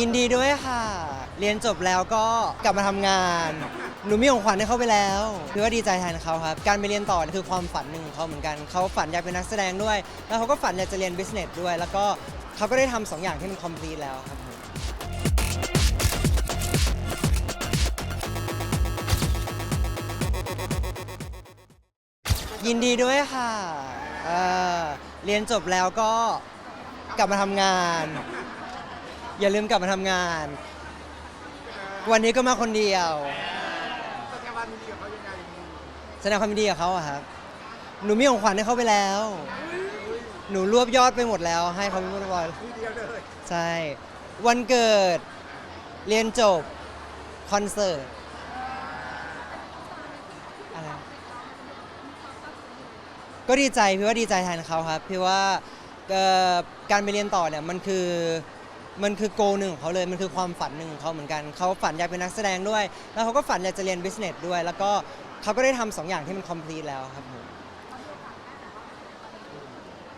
ยินดีด้วยค่ะ เรียนจบแล้วก็กลับมาทำงาน หนูมีของขวัญให้เขาไปแล้วคือว่าดีใจแทนเขาครับ การไปเรียนต่อคือความฝันหนึ่งของเขาเหมือนกัน เขาฝันอยากเป็นนักแสดงด้วย แล้วเขาก็ฝันอยากจะเรียน business ด้วย แล้วก็เขาก็ได้ทำสองอย่างที่มัน complete แล้วครับผมยินดีด้วยค่ะเอ่อเรียนจบแล้วก็กลับมาทำงาน อย่าลืมกลับมาทำงาน วันนี้ก็มาคนเดียว แสดงความยินดีกับเขายังไงแสดงความยินดีกับเขาอะครับ หนูมีของขวัญให้เขาไปแล้ว หนูรวบยอดไปหมดแล้ว ให้เขาไปหมดแล้วทีเดียวเลยใช่ วันเกิด เรียนจบ คอนเสิร์ตอะไรก็ดีใจพี่ว่าดีใจแทนเขาครับ พี่ว่าเอ่อการไปเรียนต่อเนี่ยมันคือ มันคือโกหนึ่งของเขาเลย มันคือความฝันหนึ่งของเขาเหมือนกันเขาฝันอยากเป็นนักแสดงด้วย แล้วเขาก็ฝันอยากจะเรียน business ด้วย แล้วก็เขาก็ได้ทำสองอย่างที่มัน complete แล้วครับผม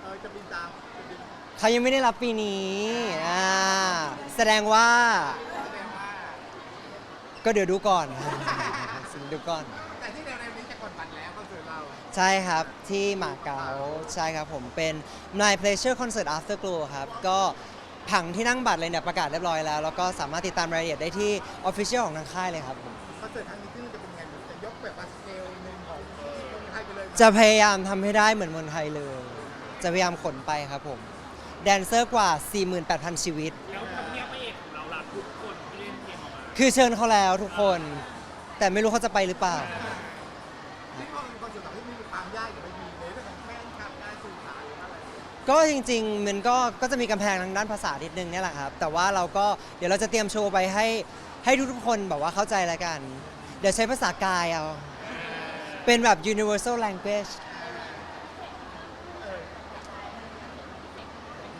เออจะบินตามจะบินเขายังไม่ได้รับปีนี้อ่าแสดงว่า แสดงว่า ก็เดี๋ยวดูก่อน ดูก่อน แต่ที่เร็วๆนี้จะกดบัตรแล้วคอนเสิร์ตเรา ใช่ครับที่หมาเก๊าใช่ครับผมเป็น My Pleasure Concert After Glow ครับ ก็ ผังที่นั่งบัตรเลยเนี่ยประกาศเรียบร้อยแล้ว แล้วก็สามารถติดตามรายละเอียดได้ที่ Official ของทางค่ายเลยครับผมคอนเสิร์ตครั้งนี้ที่จะเป็นไงจะยกแบบว่าสเกลหนึ่งของคนไทยไปเลยจะพยายามทำให้ได้เหมือนเมืองไทยเลย จะพยายามขนไปครับผมแดนเซอร์กว่า 48,000 ชีวิต แล้วทำเนียบพระเอกของเราล่ะทุกคนที่เล่นเพลงออกมาคือเชิญเขาแล้วทุกคน แต่ไม่รู้เขาจะไปหรือเปล่า ก็จริงๆมันก็ก็จะมีกำแพงทางด้านภาษานิดนึงเนี่ยแหละครับ แต่ว่าเราก็เดี๋ยวเราจะเตรียมโชว์ไปให้ให้ทุกๆคนแบบว่าเข้าใจแล้วกัน เดี๋ยวใช้ภาษากายเอา เป็นแบบ universal language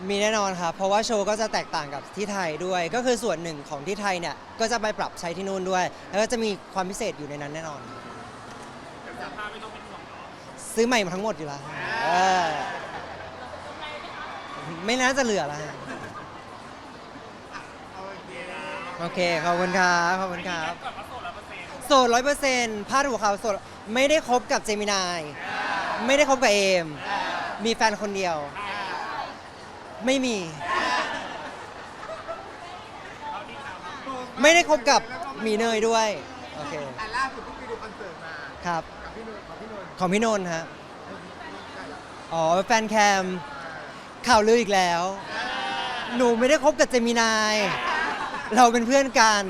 มีแน่นอนครับ เพราะว่าโชว์ก็จะแตกต่างกับที่ไทยด้วย ก็คือส่วนหนึ่งของที่ไทยเนี่ย ก็จะไปปรับใช้ที่นู่นด้วย แล้วก็จะมีความพิเศษอยู่ในนั้นแน่นอนแต่เสื้อผ้าไม่ต้องเป็นห่วงเนาะซื้อใหม่มาทั้งหมดอยู่แล้วเออ ไม่น่าจะเหลือแล้วฮะโอเคโอเค ขอบคุณครับ ขอบคุณครับก่อนว่าโสดร้อยเปอร์เซ็นต์โสดร้อยเปอร์เซ็นต์พาดหัวข่าวโสด ไม่ได้คบกับเจมินาย ไม่ได้คบกับเอม มีแฟนคนเดียว ไม่มี ไม่ได้คบกับหมีเนยด้วย โอเค แต่ล่าสุดเพิ่งไปดูคอนเสิร์ตมาครับ กับพี่นนท์ของพี่นนท์ของพี่นนท์ฮะ อ๋อ แฟนแคม ข่าวลืออีกแล้ว หนูไม่ได้คบกับเจมินาย เราเป็นเพื่อนกัน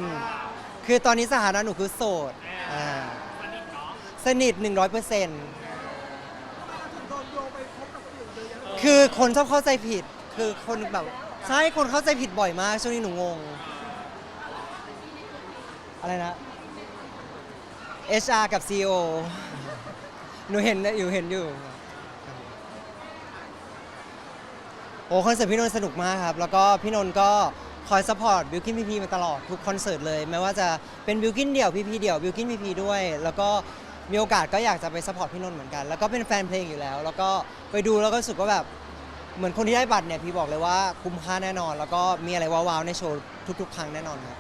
คือตอนนี้สถานะหนูคือโสดอ่าสนิทเนาะสนิท100%เปอร์เซ็นต์คือคนชอบเข้าใจผิด คือคนแบบใช่คนเข้าใจผิดบ่อยมากช่วงนี้หนูงง อะไรนะ HR กับ CEO หนูเห็นอยู่เห็นอยู่ อ้คอนเสิร์ตพี่นนท์สนุกมากครับ แล้วก็พี่นนท์ก็คอยซัพพอร์ตบิวกินพีพีมาตลอดทุกคอนเสิร์ตเลยไม่ว่าจะเป็นบิวกินเดี่ยวพีพีเดี่ยวบิวกินพีพีด้วย แล้วก็มีโอกาสก็อยากจะไปซัพพอร์ตพี่นนท์เหมือนกัน แล้วก็เป็นแฟนเพลงอยู่แล้ว แล้วก็ไปดูแล้วก็รู้สึกว่าแบบเหมือนคนที่ได้บัตรเนี่ยพี่บอกเลยว่าคุ้มค่าแน่นอน แล้วก็มีอะไรว้าวๆในโชว์ทุก ๆ ครั้งแน่นอนครับ